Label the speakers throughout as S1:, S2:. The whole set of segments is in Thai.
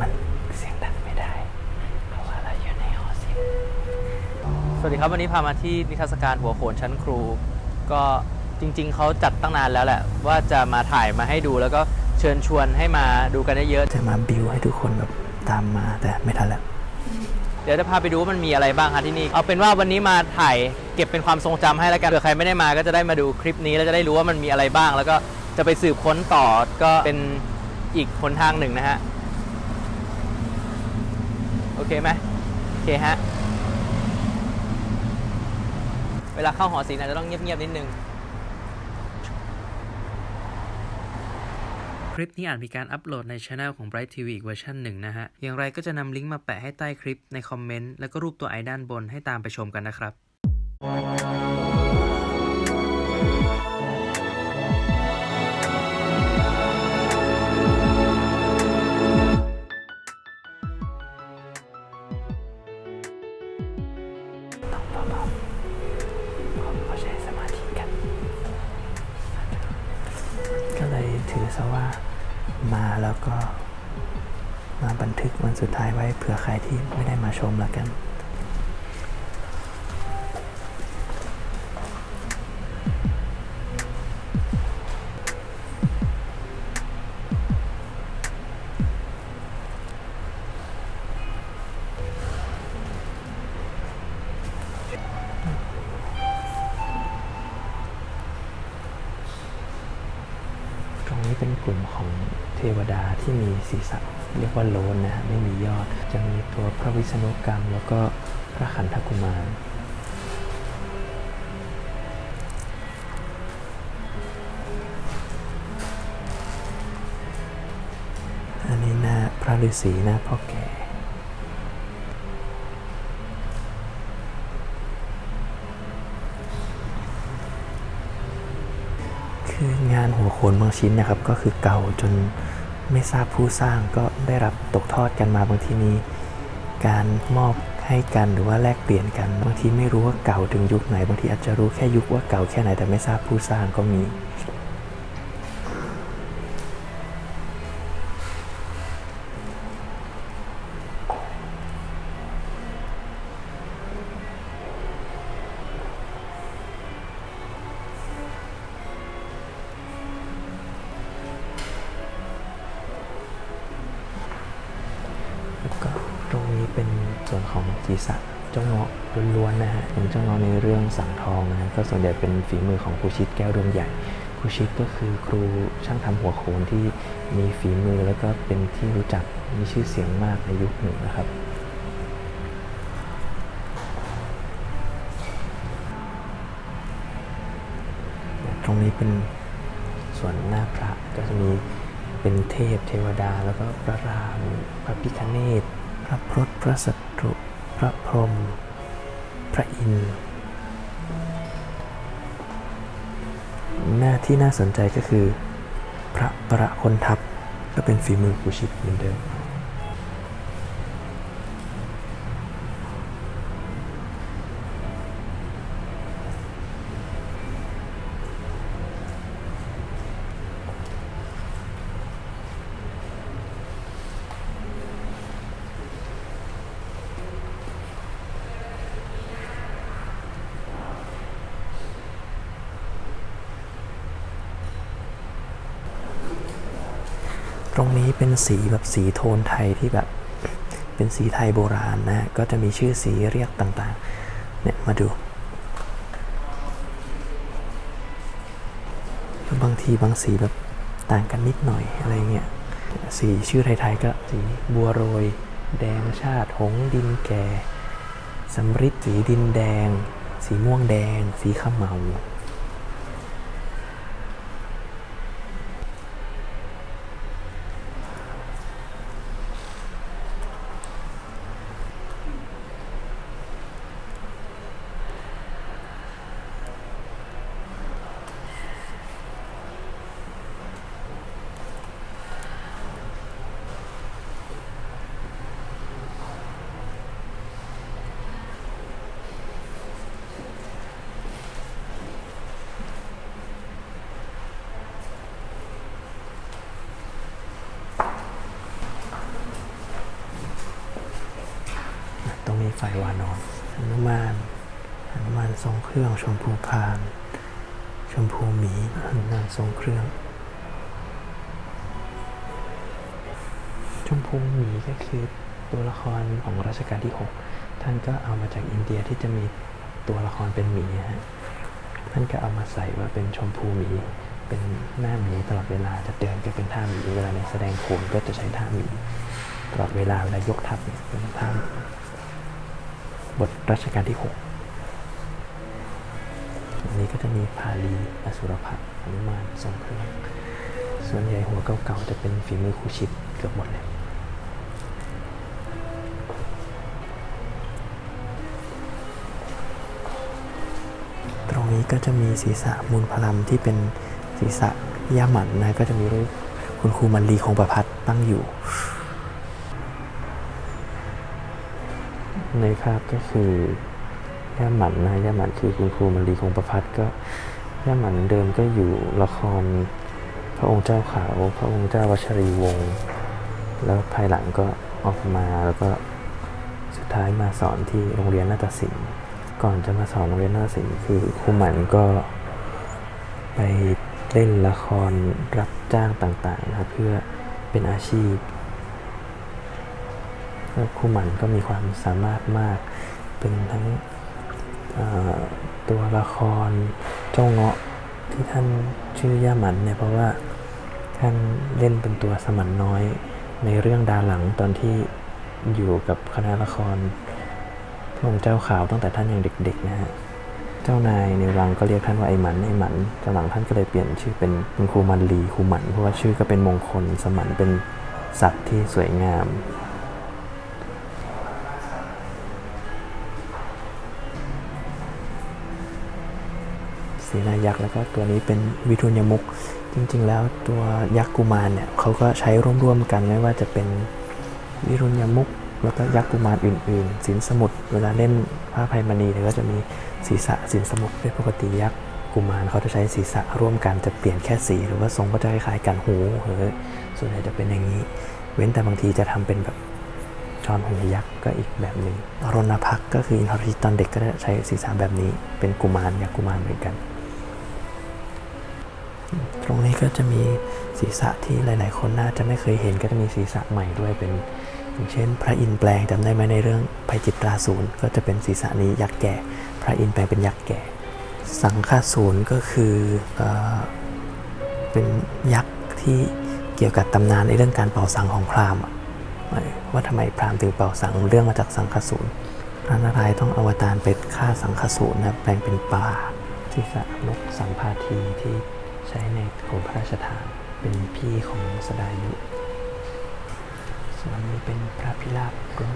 S1: มันเสียงดังไม่ได้ เพราะว่าเราอยู่ในหอศิลป์สวัสดีครับวันนี้พามาที่นิทรรศการหัวโขนชั้นครู ก็จริง ๆเขาจัดตั้งนานแล้วแหละ ว่าจะมาถ่ายมาให้ดูแล้วก็เชิญชวนให้มาดูกันเยอะๆ
S2: จะมาบิวให้ทุกคนแบบตามมาแต่ไม่ทันแล้ว
S1: เดี๋ยวจะพาไปดูว่ามันมีอะไรบ้างครับที่นี่ เอาเป็นว่าวันนี้มาถ่ายเก็บเป็นความทรงจำให้แล้วกันเผื่อใครไม่ได้มาก็จะได้มาดูคลิปนี้แล้วจะได้รู้ว่ามันมีอะไรบ้าง แล้วก็จะไปสืบค้นต่อก็เป็นอีกหนทางหนึ่งนะฮะโอเคไหมโอเคฮะ เวลาเข้าหอศิลป์อาจจะต้องเงียบๆนิดนึง คลิปนี้อาจมีการอัปโหลดในช anel ของ Bright TV อีกเวอร์ชันหนึ่งนะฮะ อย่างไรก็จะนำลิงก์มาแปะให้ใต้คลิปในคอมเมนต์ แล้วก็รูปตัวไอด้านบนให้ตามไปชมกันนะครับ
S2: สุดท้ายไว้เผื่อใครที่ไม่ได้มาชมละกัน ตรงนี้เป็นกลุ่มของเทวดาที่มีศีรษะ เรียกว่าโลนนะฮะไม่มียอด จะมีตัวพระวิษณุกรรม แล้วก็พระขันธกุมารอันนี้หน้าพระฤาษีหน้าพ่อแก่คืองานหัวโขนบางชิ้นนะครับก็คือเก่าจน ไม่ทราบผู้สร้างก็ได้รับตกทอดกันมาบางทีมีการมอบให้กันหรือว่าแลกเปลี่ยนกัน บางทีไม่รู้ว่าเก่าถึงยุคไหน บางทีอาจจะรู้แค่ยุคว่าเก่าแค่ไหนแต่ไม่ทราบผู้สร้างก็มี ก็ตรงนี้เป็นส่วนของศีรษะเจ้าเงาะล้วนๆนะฮะอย่างเจ้าเงาะในเรื่องสังทองนะฮะก็ส่วนใหญ่เป็นฝีมือของครูชิดแก้วดวงใหญ่ครูชิดก็คือครูช่างทำหัวโขนที่มีฝีมือแล้วก็เป็นที่รู้จักมีชื่อเสียงมากในยุคหนึ่งนะครับตรงนี้เป็นส่วนหน้าพระก็จะมี เป็นเทพเทวดาแล้วก็พระราม พระพิคเนตพระพรตพระสัตรุพระพรหมพระอินทร์หน้าที่น่าสนใจก็คือ พระประคนทัพก็เป็นฝีมือกุชิตเหมือนเดิม นี้เป็นสีแบบสีโทนไทยที่แบบเป็นสีไทยโบราณนะ ก็จะมีชื่อสีเรียกต่างๆ เนี่ยมาดู บางทีบางสีแบบต่างกันนิดหน่อยอะไรเงี้ย สีชื่อไทยๆก็สีบัวโรย แดงชาติ หงดินแก่สำริดสีดินแดง สีม่วงแดง สีข้าวเมา ต ไฟวานอนหนุมานหนุมานทรงเครื่องชมพูพาน ชมพูหมีหนุมานทรงเครื่อง ชมพูหมีก็คือตัวละครของรัชกาลที่ 6 ท่านก็เอามาจากอินเดียที่จะมีตัวละครเป็นหมีฮะท่านก็เอามาใส่ว่าเป็นชมพูหมี เป็นหน้าหมีตลอดเวลาจะเดินก็เป็นท่าหมีเวลาในแสดงโขนก็จะใช้ท่าหมีตลอดเวลาเวลายกทัพเนี่ยเป็นท่าหมี บทรัชกาลที่ 6 อันนี้ก็จะมีพาลีอสุรพักหนุมานทรงเครื่อง ส่วนใหญ่หัวเก่าๆจะเป็นฝีมือครูชิดเกือบหมดเลยตรงนี้ก็จะมีศีรษะมูลพลัมที่เป็นศีรษะย่าหมันนะก็จะมีรูปคุณครูมันลีคงประพัฒน์ตั้งอยู่ ในภาพก็คือย่าหมันนะย่าหมันคือคุณครูมันลีคงประพัฒก็ย่าหมันเดิมก็อยู่ละคร พระองค์เจ้าขาว พระองค์เจ้าวชรีวงศ์แล้วภายหลังก็ออกมาแล้วก็สุดท้ายมาสอนที่โรงเรียนนาฏศิลป์ ก่อนจะมาสอนโรงเรียนนาฏศิลป์คือครูหมันก็ไปเล่นละครรับจ้างต่างๆนะครับเพื่อเป็นอาชีพ ครูหมันก็มีความสามารถมาก เป็นทั้งตัวละครเจ้าเงาะที่ท่านชื่อย่าหมันเนี่ยเพราะว่าท่านเล่นเป็นตัวสมันน้อยในเรื่องดาหลังตอนที่อยู่กับคณะละครพระองค์เจ้าขาวตั้งแต่ท่านยังเด็กๆนะฮะเจ้านายในวังก็เรียกท่านว่าไอ้หมันไอ้หมันตอนหลังท่านก็เลยเปลี่ยนชื่อเป็นคุณครูมันลีครูหมันเพราะว่าชื่อก็เป็นมงคลสมันเป็นสัตว์ที่สวยงาม สนายักษ์แล้วก็ตัวนี้เป็นวิทุญมุก จริง ๆ แล้วตัวยักษ์กุมารเนี่ยเขาก็ใช้ร่วมๆกันไม่ว่าจะเป็นวิรุณยมุก แล้วก็ยักษ์กุมารอื่น ๆ สินสมุทรเวลาเล่นพระภัยมณีเนี่ยก็จะมีศีรษะสินสมุทรเป็นปกติยักษ์กุมารเขาจะใช้ศีรษะร่วมกันจะเปลี่ยนแค่สีหรือว่าทรงก็จะคล้ายๆกันหูเฮ้ยส่วนใหญ่จะเป็นอย่างนี้ เว้นแต่บางทีจะทำเป็นแบบจอนหูยักษ์ก็อีกแบบหนึ่งรณพักก็คืออินทรชิตตอนเด็กก็จะใช้ศีรษะแบบนี้เป็นกุมารยักษ์กุมารเหมือนกัน ตรงนี้ก็จะมีศีรษะที่หลาย ๆ คนน่าจะไม่เคยเห็นก็จะมีศีรษะใหม่ด้วยเป็นอย่างเช่น พระอินทร์แปลงจำได้ไหมในเรื่องภัยจิตราศูนย์ก็จะเป็นศีรษะนี้ยักษ์แก่ พระอินทร์แปลงเป็นยักษ์แก่ สังฆาศูนย์ก็คือเอเป็นยักษ์ที่เกี่ยวกับตำนานในเรื่องการเป่าสังของพราหมณ์ว่าทำไมพราหมณ์ถึงเป่าสังเรื่องมาจากสังฆศูนย์พระนารายณ์ต้องอวตารเป็นฆ่าสังฆศูนย์นะแปลงเป็นปลาศีรษะนกสัมภาทีที่ ใช้ในโขงพระราชทาน เป็นพี่ของสดายุ ส่วนนี้เป็นพระพิราบ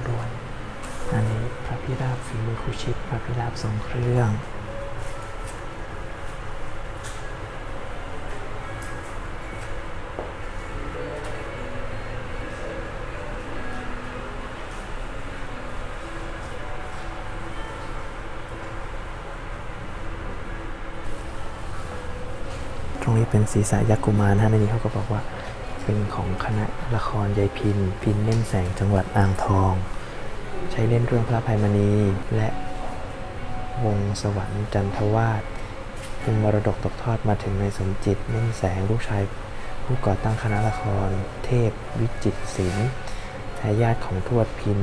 S2: ร้วนๆอันนี้พระพิราบฝีมือครูชิดพระพิราบทรงเครื่อง เป็นศีรษะยักษ์กุมารท่านนี้เขาก็บอกว่าเป็นของคณะละครยายพินพินเล่นแสงจังหวัดอ่างทอง ใช้เล่นเรื่องพระภัยมณีและวงสวรรค์จันทวาสเป็นมรดกตกทอดมาถึงในสมจิตเล่นแสงลูกชายผู้ก่อตั้งคณะละคร เทพวิจิตศิลป์ทายาทของทวดพิน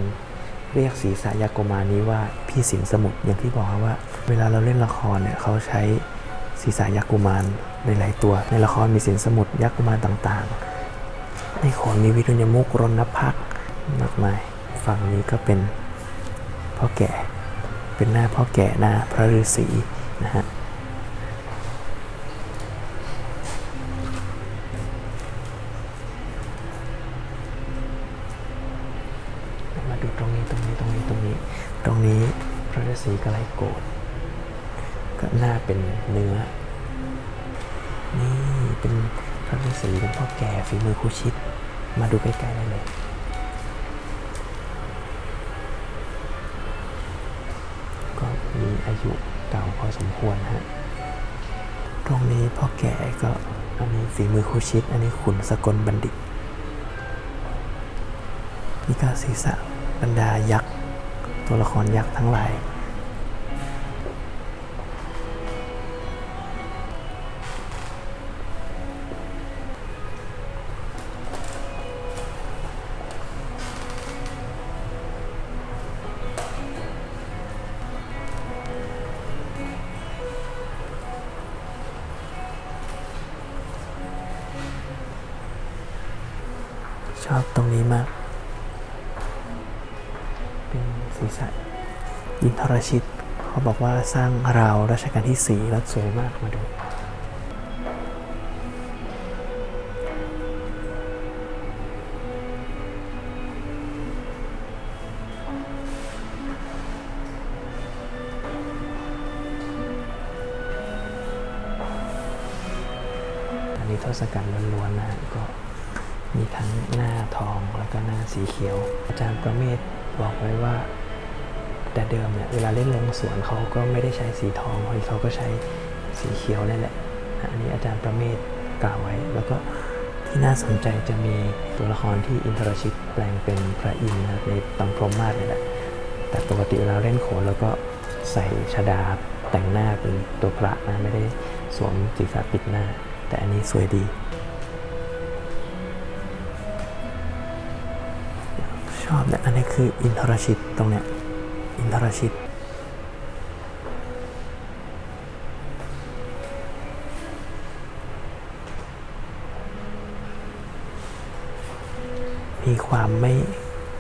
S2: เรียกศีรษะยักษ์กุมารนี้ว่าพี่สินสมุทรอย่างที่บอกครับว่า เวลาเราเล่นละครเนี่ยเขาใช้ ศีรษะยักษ์กุมารหลายๆตัว ในละครมีสินสมุทรยักษ์กุมารต่างๆ ในโขนมีวิทุมุกรณพักษ์มากมาย ฝั่งนี้ก็เป็นพ่อแก่ เป็นหน้าพ่อแก่หน้าพระฤาษีนะฮะ เนื้อ นี่เป็นพระฤาษีเป็นพ่อแก่ฝีมือคูชิดมาดูใกล้ๆได้เลย ก็มีอายุเก่าพอสมควรฮะ ตรงนี้พ่อแก่ก็อันนี้ฝีมือคูชิดอันนี้ขุนสกลบัณฑิตนี่ก็ศีรษะบรรดายักษ์ ตัวละครยักษ์ทั้งหลาย ชอบตรงนี้มาก เป็นศีรษะอินทรชิต เขาบอกว่าสร้างราวรัชกาลที่สี่แล้วสวยมากมาดูอันนี้ทศกัณฐ์ล้วนๆนะฮะก็มีทั้งหน้าทองแล้วก็หน้า สีเขียว อาจารย์ประเมศบอกไว้ว่า แต่เดิมเนี่ยเวลาเล่นลงสวนเขาก็ไม่ได้ใช้สีทองเขาก็ใช้สีเขียวนั่นแหละอันนี้อาจารย์ประเมศกล่าวไว้ แล้วก็ที่น่าสนใจจะมีตัวละครที่อินทรชิตแปลงเป็นพระอินทร์ในตำพรหมมาศนี่แหละแต่ปกติเวลาเล่นโขนแล้วก็ใส่ชดาแต่งหน้าเป็นตัวพระนะไม่ได้สวมศีรษะปิดหน้า แต่อันนี้สวยดี อบเนี่ย อันนี้คืออินทรชิตตรงเนี้ย อินทรชิต มีความไม่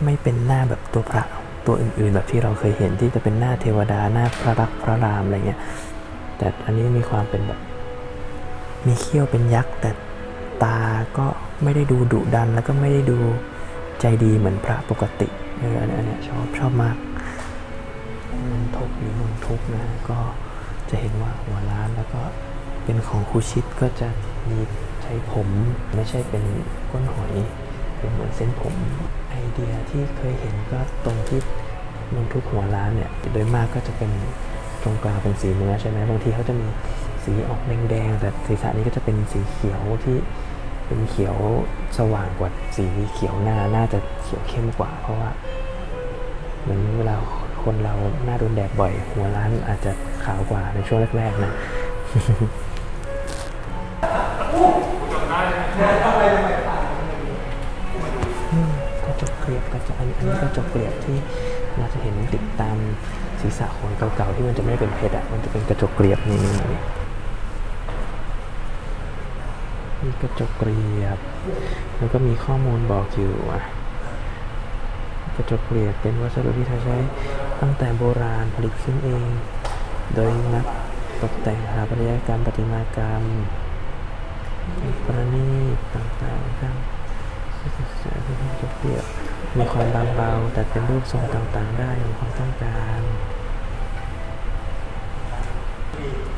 S2: ไม่เป็นหน้าแบบตัวพระตัวอื่นๆ แบบที่เราเคยเห็นที่จะเป็นหน้าเทวดาหน้าพระรักพระรามอะไรเงี้ย แต่อันนี้มีความเป็นแบบ มีเขี้ยวเป็นยักษ์แต่ตาก็ไม่ได้ดูดุดันแล้วก็ไม่ได้ดู ใจดีเหมือนพระปกติเอออันเนี้ยอันนี้ชอบชอบมากนนทกหรือนนทุกนะ ก็จะเห็นว่าหัวล้านแล้วก็เป็นของครูชิดก็จะมีใช้ผม ไม่ใช่เป็นก้นหอย เป็นเหมือนเส้นผมไอเดียที่เคยเห็นก็ตรงที่นนทุกหัวล้านเนี่ยโดยมากก็จะเป็นตรงกลางเป็นสีเนื้อใช่ไหมบางทีเขาจะมีสีออกแดงๆแต่ศีรษะนี้ก็จะเป็นสีเขียวที่ เป็นเขียวสว่างกว่าสีเขียวหน้าน่าจะเขียวเข้มกว่า เพราะว่าเหมือนเวลาคนเราหน้าโดนแดดบ่อย หัวล้านอาจจะขาวกว่าในช่วงแรกๆนะกระจกเกลียบกระจกอันนี้อันนี้กระจกเกลียบที่เราจะเห็นติดตามศีรษะคนเก่าๆที่มันจะไม่เป็นเพชรอะมันจะเป็นกระจกเกลียบนี่นี่นี่ มีกระจกเกลียบ แล้วก็มีข้อมูลบอกอยู่อะกระจกเกลียบเป็นวัสดุที่ใช้ตั้งแต่โบราณผลิตขึ้นเอง โดยนักตกแต่งสถาปัตยกรรมประติมากรรมประณีตต่างๆครับจะเรียบมีความบางเบาแต่เป็นรูปทรงต่างๆ ได้ตามความต้องการ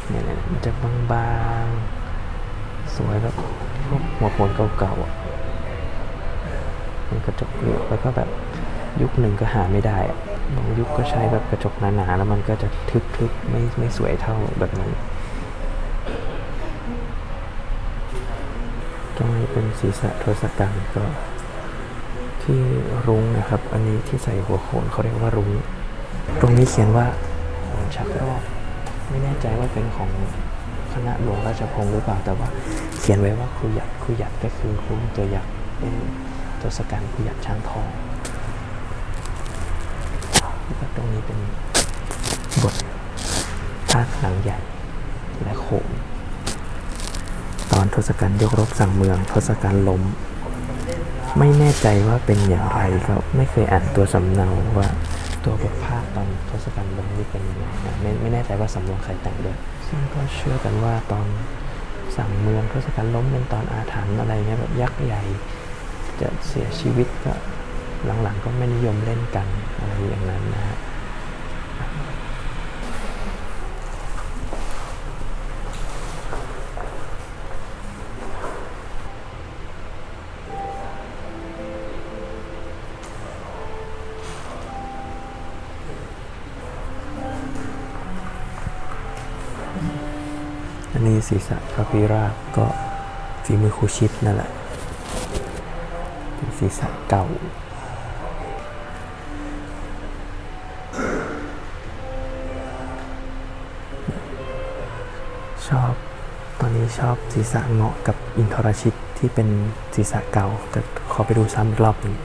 S2: เนี่ยเนี่ยมันจะบางๆ สวยแบบพวกหัวโขนเก่าๆอะมันกระจกเกลียวแล้วก็แบบยุคหนึ่งก็หาไม่ได้บางยุคก็ใช้แบบกระจกหนาๆแล้วมันก็จะทึบๆไม่ไม่สวยเท่าแบบนี้ตรงนี้เป็นศีรษะทศกัณฐ์ก็ที่รุ้งนะครับ อันนี้ที่ใส่หัวโขนเขาเรียกว่ารุ้ง ตรงนี้เขียนว่าโขนชักรอกไม่แน่ใจว่าเป็นของ คณะหลวงราชพงศ์หรือเปล่าแต่ว่า เขียนไว้ว่าครูหยัดครูหยัดก็คือครูตัวหยักเป็นทศกัณฐ์ครูหยัดช้างทองแล้วก็ตรงนี้เป็นบทภาคหนังใหญ่และโขนตอนทศกัณฐ์ยกรบสั่งเมือง ทศกัณฐ์ล้มไม่แน่ใจว่าเป็นอย่างไรก็ไม่เคยอ่านตัวสำเนาว่าตัวบทภาคตอนทศกัณฐ์ล้มนี่เป็นยังไงไม่ไม่แน่ใจว่าสำนวนใครแต่งด้วย ซึ่งก็เชื่อกันว่าตอนสั่งเมืองทศกัณฐ์ล้มเป็นตอนอาถรรพ์อะไรเงี้ยแบบยักษ์ใหญ่จะเสียชีวิตก็หลังๆก็ไม่นิยมเล่นกันอะไรอย่างนั้นนะฮะ ศีรษะพระพิราบก็ฝีมือคูชิดนั่นแหละเป็นศีรษะเก่า ชอบตอนนี้ชอบศีรษะเงาะกับอินทรชิตที่เป็นศีรษะเก่า แต่ขอไปดูซ้ำอีกรอบหนึ่ง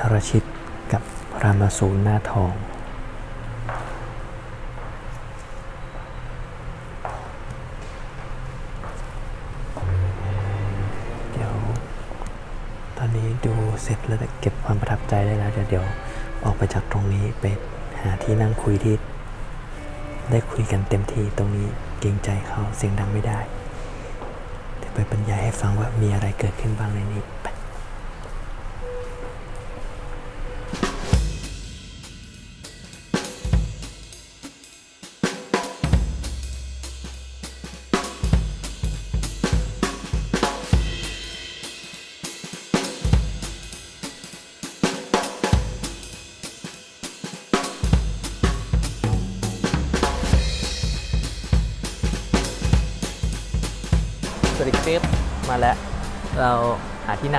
S2: ทรชิตกับรามาสูรหน้าทอง เดี๋ยว ตอนนี้ดูเสร็จแล้วเก็บความประทับใจได้แล้วเดี๋ยวเดี๋ยวออกไปจากตรงนี้ไปหาที่นั่งคุยที่ ได้คุยกันเต็มที่ตรงนี้เกรงใจเขาเสียงดังไม่ได้ เดี๋ยวไปบรรยายให้ฟังว่ามีอะไรเกิดขึ้นบ้างในนี้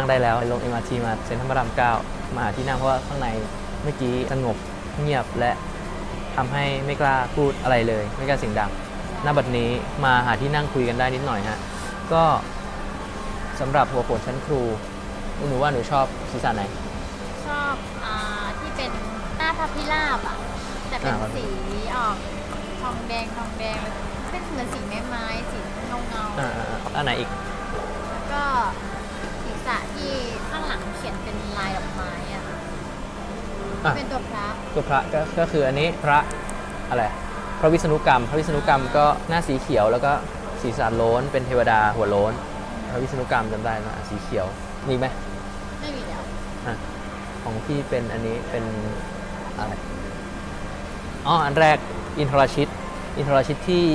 S2: ได้
S1: แล้วลง MRT มาเซ็นทรัลพระรามเก้ามาหาที่นั่งเพราะว่าข้างในเมื่อกี้สงบเงียบและทำให้ไม่กล้าพูดอะไรเลย ไม่กล้าเสียงดังหน้าบัดนี้มาหาที่นั่งคุยกันได้นิดหน่อยฮะก็สำหรับหัวโขนชั้นครูหนูว่าหนูชอบศีรษะไหน
S3: ชอบอาที่เป็นหน้าพระพิราบอะแต่เป็น
S1: อ่าครับ
S3: สีออกทองแดงทองแดงเป็นเหมือนสีไม้ไม้สีเงาเงาๆ
S1: อ่าๆๆอันไหนอีก
S3: แล้วก็ ศีรษะที่ข้างหลังเขียนเป็นลายดอกไม้อะ
S1: อะ
S3: เป็นตัวพระ
S1: ตัวพระก็ก็คืออันนี้พระอะไรพระวิษณุกรรม พระวิษณุกรรมก็หน้าสีเขียวแล้วก็ศีรษะโล้นเป็นเทวดาหัวโล้น พระวิษณุกรรมจำได้ไหมอะสีเขียวมีอีกไหม
S3: ไม่มีแล้ว
S1: อะของพี่เป็นอันนี้เป็นอะไรอ๋ออันแรกอินทรชิต อินทรชิตที่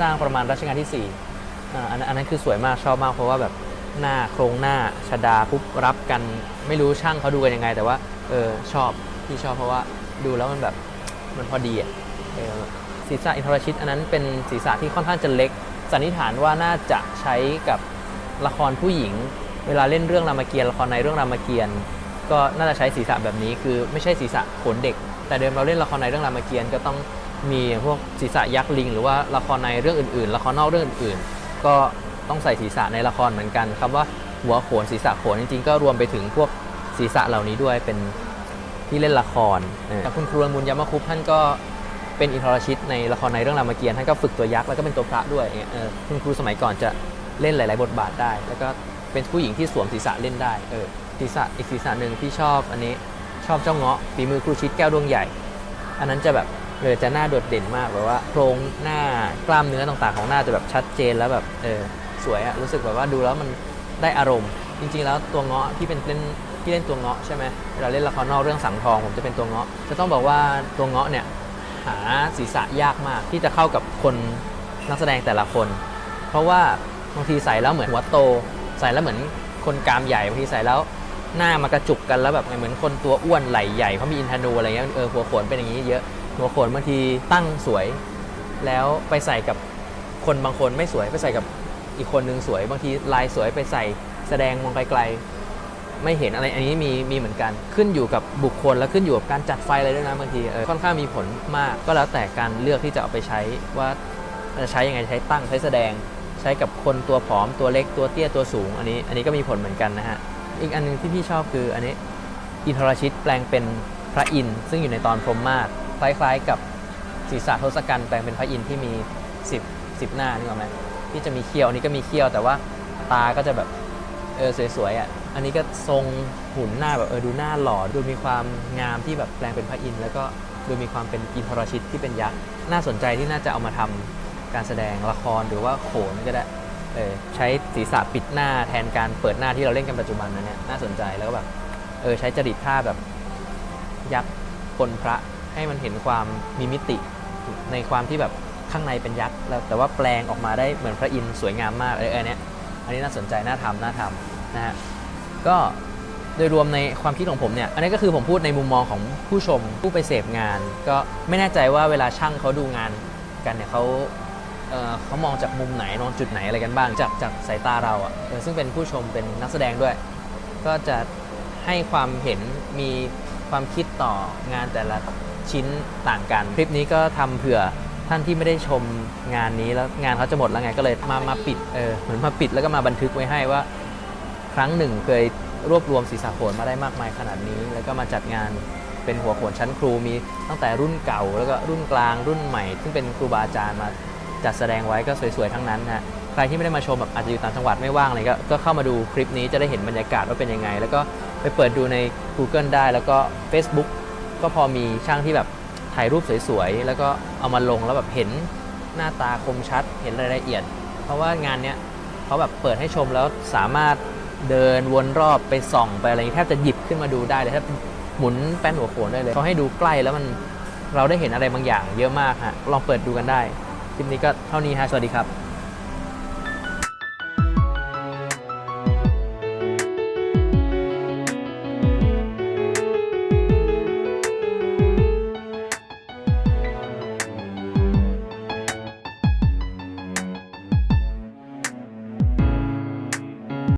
S1: สร้างประมาณรัชกาลที่4อ่าอันนั้นอันนั้นคือสวยมากชอบมากเพราะว่าแบบ หน้าโครงหน้าชดาปุ๊บรับกัน ไม่รู้ช่างเขาดูกันยังไง แต่ว่าเออชอบพี่ชอบเพราะว่าดูแล้วมันแบบมันพอดีอะเอศีรษะอินทรชิต อันนั้นเป็นศีรษะที่ค่อนข้างจะเล็ก สันนิษฐานว่าน่าจะใช้กับละครผู้หญิง เวลาเล่นเรื่องรามเกียรติ์ละครในเรื่องรามเกียรติ์ก็น่าจะใช้ศีรษะแบบนี้คือไม่ใช่ศีรษะขนเด็ก แต่เดิมเราเล่นละครในเรื่องรามเกียรติ์ก็ต้องมีพวกศีรษะยักษ์ลิง หรือว่าละครในเรื่องอื่นๆ ละครนอกเรื่องอื่นๆ ก็ ต้องใส่ศีรษะในละครเหมือนกันคำว่าหัวโขนศีรษะโขนจริงๆ ก็รวมไปถึงพวกศีรษะเหล่านี้ด้วยเป็นที่เล่นละครเออคุณครูมุนยามคุปท่านก็เป็นอินทรชิตในละครในเรื่องรามเกียรติ์ท่านก็ฝึกตัวยักษ์แล้วก็เป็นตัวพระด้วยเงี้ยเออคุณครูสมัยก่อนจะเล่นหลาย ๆ บทบาทได้ แล้วก็เป็นผู้หญิงที่สวมศีรษะเล่นได้เออศีรษะอีกศีรษะหนึ่งที่ชอบอันนี้ชอบเจ้าเงาะฝีมือครูชิดแก้วดวงใหญ่ อันนั้นจะแบบเออจะหน้าโดดเด่นมากแบบว่าโครงหน้ากล้ามเนื้อต่างๆของหน้าจะแบบชัดเจนแล้วแบบเออ สวยอะรู้สึกแบบว่าดูแล้วมันได้อารมณ์ จริง ๆ แล้วตัวเงาะที่เป็นเล่นที่เล่นตัวเงาะใช่ไหมเวลาเล่นละครนอกเรื่องสังทองผมจะเป็นตัวเงาะจะต้องบอกว่าตัวเงาะเนี่ยหาศีรษะยากมากที่จะเข้ากับคนนักแสดงแต่ละคน เพราะว่าบางทีใส่แล้วเหมือนหัวโต ใส่แล้วเหมือนคนกรามใหญ่บางทีใส่แล้วหน้ามากระจุกกันแล้วแบบเหมือนคนตัวอ้วนไหล่ใหญ่เพราะมีอินทนูอะไรเงี้ยเออหัวโขนเป็นอย่างนี้เยอะหัวโขนบางทีตั้งสวย แล้วไปใส่กับคนบางคนไม่สวยไปใส่กับ อีกคนนึงสวยบางทีลายสวยไปใส่แสดงมองไกลๆไม่เห็นอะไรอันนี้มีมีเหมือนกัน ขึ้นอยู่กับบุคคลและขึ้นอยู่กับการจัดไฟอะไรด้วยนะบางทีเออค่อนข้างมีผลมากก็แล้วแต่การเลือกที่จะเอาไปใช้ว่าจะใช้ยังไงใช้ตั้งใช้แสดง ใช้กับคนตัวผอมตัวเล็กตัวเตี้ยตัวสูง อันนี้อันนี้ก็มีผลเหมือนกันนะฮะอีกอันหนึงที่พี่ชอบคืออันนี้อินทรชิตแปลงเป็นพระอินทร์ซึ่งอยู่ในตอนพรหมมาศคล้ายๆกับศีรษะทศกัณฐ์แปลงเป็นพระอินทร์ที่มี 10 10 หน้านึกออกไหม ที่จะมีเขี้ยวอันนี้ก็มีเขี้ยวแต่ว่าตาก็จะแบบเออสวยๆอะอันนี้ก็ทรงหุ่นหน้าแบบเออดูหน้าหล่อดูมีความงามที่แบบแปลงเป็นพระอินทร์แล้วก็ดูมีความเป็นอินทรชิตที่เป็นยักษ์น่าสนใจที่น่าจะเอามาทำการแสดงละครหรือว่าโขนก็ได้เออใช้ศีรษะปิดหน้าแทนการเปิดหน้าที่เราเล่นกันปัจจุบันนั้นเนี่ยน่าสนใจแล้วก็แบบเออใช้จริตท่าแบบยักษ์ปนพระให้มันเห็นความมีมิติในความที่แบบ ข้างในเป็นยักษ์แล้วแต่ว่าแปลงออกมาได้เหมือนพระอินทร์สวยงามมากเออเออเนี้ยอันนี้น่าสนใจน่าทำน่าทำนะฮะก็โดยรวมในความคิดของผมเนี่ย อันนี้ก็คือผมพูดในมุมมองของผู้ชมผู้ไปเสพงาน ก็ไม่แน่ใจว่าเวลาช่างเขาดูงานกันเนี่ยเขาเออเขามองจากมุมไหนมองจุดไหนอะไรกันบ้าง จากจากสายตาเราอะซึ่งเป็นผู้ชมเป็นนักแสดงด้วย ก็จะให้ความเห็นมีความคิดต่องานแต่ละชิ้นต่างกัน คลิปนี้ก็ทำเผื่อ ท่านที่ไม่ได้ชมงานนี้แล้วงานเขาจะหมดแล้วไงก็เลยมามาปิดเออเหมือนมาปิดแล้วก็มาบันทึกไว้ให้ว่า ครั้งหนึ่งเคยรวบรวมศีรษะโขนมาได้มากมายขนาดนี้ แล้วก็มาจัดงานเป็นหัวโขนชั้นครูมีตั้งแต่รุ่นเก่าแล้วก็รุ่นกลางรุ่นใหม่ ซึ่งเป็นครูบาอาจารย์มาจัดแสดงไว้ก็สวยๆทั้งนั้นนะฮะใครที่ไม่ได้มาชมแบบอาจจะอยู่ต่างจังหวัดไม่ว่างอะไรก็ก็เข้ามาดูคลิปนี้จะได้เห็นบรรยากาศว่าเป็นยังไง แล้วก็ไปเปิดดูใน Google ได้แล้วก็ Facebook ก็พอมีช่างที่แบบถ่ายรูปสวยๆ แล้วก็ เอามาลงแล้วแบบเห็นหน้าตาคมชัดเห็นรายละเอียด เพราะว่างานเนี้ยเขาแบบเปิดให้ชมแล้วสามารถเดินวนรอบไปส่องไปอะไรอย่างงี้แทบจะหยิบขึ้นมาดูได้เลยแทบหมุนแป้นหัวโขนได้เลยเขาให้ดูใกล้แล้วมันเราได้เห็นอะไรบางอย่างเยอะมากฮะลองเปิดดูกันได้คลิปนี้ก็เท่านี้ฮะสวัสดีครับ